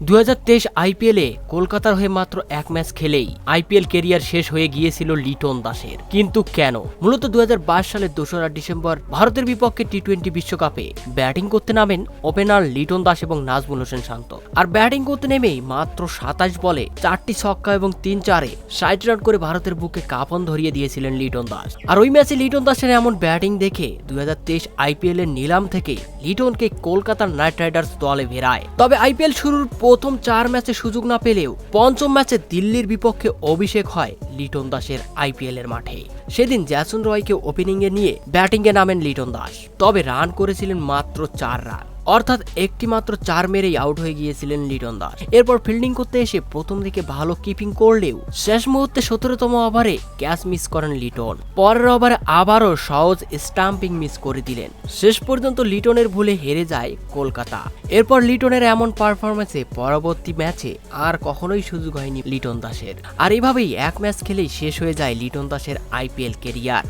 দু আইপিএলে কলকাতার হয়ে মাত্র এক ম্যাচ খেলেই আইপিএল কেরিয়ার শেষ হয়ে গিয়েছিল লিটন দাসের। কিন্তু কেন? মূলত দুই হাজার বাইশ সালের দোসরা ডিসেম্বর ভারতের বিপক্ষে টি টোয়েন্টি বিশ্বকাপে ব্যাটিং করতে নামেন ওপেনার লিটন দাস এবং নাজমুল হোসেন শান্ত। আর ব্যাটিং করতে নেমেই মাত্র সাতাশ বলে চারটি ছক্কা এবং তিন চারে ষাট রান করে ভারতের বুকে কাপন ধরিয়ে দিয়েছিলেন লিটন দাস। আর ওই ম্যাচে লিটন দাসের এমন ব্যাটিং দেখে দুই হাজার তেইশ আইপিএল এর নিলাম থেকে লিটনকে কলকাতার নাইট রাইডার্স দলে ভেড়ায় তবে আইপিএল শুরুর প্রথম চার ম্যাচে সুযোগ না পেলেও পঞ্চম ম্যাচে দিল্লির বিপক্ষে অভিষেক হয় লিটন দাসের আইপিএল এর মাঠে। সেদিন জ্যাসন রয়কে ওপেনিংয়ে নিয়ে ব্যাটিংয়ে নামেন লিটন দাস। তবে রান করেছিলেন মাত্র চার রান অর্থাৎ একটি মাত্র চার মেরেই আউট হয়ে গিয়েছিলেন লিটন দাস। এরপর ফিল্ডিং করতে এসে প্রথম দিকে ভালো কিপিং করলেও শেষ মুহূর্তে সতেরোতম ওভারে ক্যাচ মিস করেন লিটন। পরের ওভারে আবারও সহজ স্টাম্পিং মিস করে দিলেন। শেষ পর্যন্ত লিটনের ভুলে হেরে যায় কলকাতা। এরপর লিটনের এমন পারফরমেন্সে পরবর্তী ম্যাচে আর কখনোই সুযোগ হয়নি লিটন দাসের। আর এভাবেই এক ম্যাচ খেলেই শেষ হয়ে যায় লিটন দাসের আইপিএল কেরিয়ার